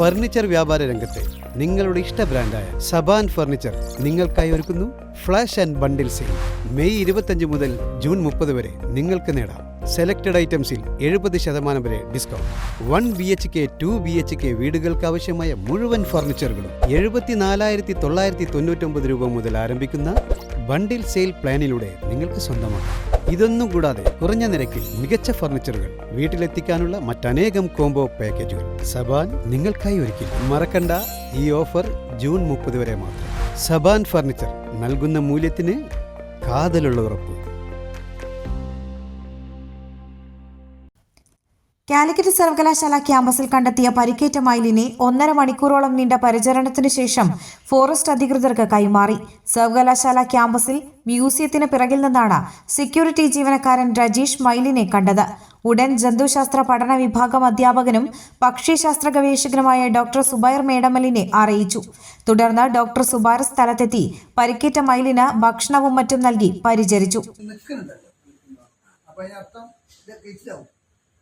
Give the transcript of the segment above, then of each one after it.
Furniture വ്യാപാര രംഗത്തെ നിങ്ങളുടെ ഇഷ്ട ബ്രാൻഡായ സബാൻ ഫർണിച്ചർ നിങ്ങൾക്കായി ഒരുക്കുന്നു flash and bundle sale. May ഇരുപത്തഞ്ച് മുതൽ ജൂൺ മുപ്പത് വരെ നിങ്ങൾക്ക് നേടാം. സെലക്റ്റഡ് ഐറ്റംസിൽ എഴുപത് ശതമാനം വരെ discount. One B H K to B H K വീടുകൾക്ക് ആവശ്യമായ മുഴുവൻ ഫർണിച്ചറുകളും എഴുപത്തിനാലായിരത്തി തൊള്ളായിരത്തി തൊണ്ണൂറ്റൊമ്പത് രൂപ മുതൽ ആരംഭിക്കുന്ന ബണ്ടിൽ സെയിൽ പ്ലാനിലൂടെ നിങ്ങൾക്ക് സ്വന്തമാക്കാം. ഇതൊന്നും കൂടാതെ കുറഞ്ഞ നിരക്കിൽ മികച്ച ഫർണിച്ചറുകൾ വീട്ടിലെത്തിക്കാനുള്ള മറ്റനേകം കോംബോ പാക്കേജുകൾ. സബാൻ നിങ്ങൾക്കായി ഒരുക്കി. മറക്കണ്ട ഈ ഓഫർ ജൂൺ മുപ്പത് വരെ മാത്രം. സബാൻ ഫർണിച്ചർ നൽകുന്ന മൂല്യത്തിന് കാതലുള്ള ഉറപ്പ്. കാലിക്കറ്റ് സർവകലാശാല ക്യാമ്പസിൽ കണ്ടെത്തിയ പരിക്കേറ്റ മയിലിനെ ഒന്നര മണിക്കൂറോളം നീണ്ട പരിചരണത്തിന് ശേഷം ഫോറസ്റ്റ് അധികൃതർക്ക് കൈമാറി. സർവകലാശാല ക്യാമ്പസിൽ മ്യൂസിയത്തിന് പിറകിൽ നിന്നാണ് സെക്യൂരിറ്റി ജീവനക്കാരൻ രജീഷ് മൈലിനെ കണ്ടത്. ഉടൻ ജന്തുശാസ്ത്ര പഠന വിഭാഗം അധ്യാപകനും പക്ഷിശാസ്ത്ര ഗവേഷകനുമായ ഡോക്ടർ സുബൈർ മേഡമലിനെ അറിയിച്ചു. തുടർന്ന് ഡോക്ടർ സുബൈർ സ്ഥലത്തെത്തി പരിക്കേറ്റ മയിലിന് ഭക്ഷണവും മറ്റും നൽകി പരിചരിച്ചു.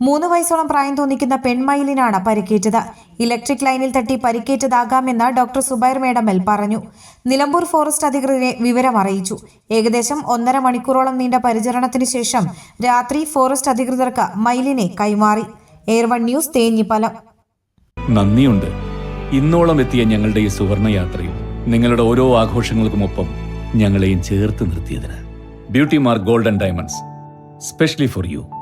മൂന്ന് വയസ്സോളം പ്രായം തോന്നിക്കുന്ന പെൺമയിലിനാണ് പരിക്കേറ്റത്. ഇലക്ട്രിക് ലൈനിൽ തട്ടി പരിക്കേറ്റതാകാമെന്ന് ഡോക്ടർ സുബൈർ മേഡമൽ പറഞ്ഞു. നിലമ്പൂർ ഫോറസ്റ്റ് അധികൃതരെ വിവരം അറിയിച്ചു. ഏകദേശം ഒന്നര മണിക്കൂറോളം നീണ്ട പരിചരണത്തിന് ശേഷം രാത്രി ഫോറസ്റ്റ് അധികൃതർക്ക് മയിലിനെ കൈമാറി. Air one news Thenhipalam. നന്ദിയുണ്ട്. ഇന്നോളം എത്തിയ ഞങ്ങളുടെ ഈ സുവർണ യാത്രയും നിങ്ങളുടെ ഓരോ ആഘോഷങ്ങൾക്കുമൊപ്പം ഞങ്ങളെയും ചേർത്ത് നിർത്തിയതിന്. Beauty mark golden diamonds specially for you.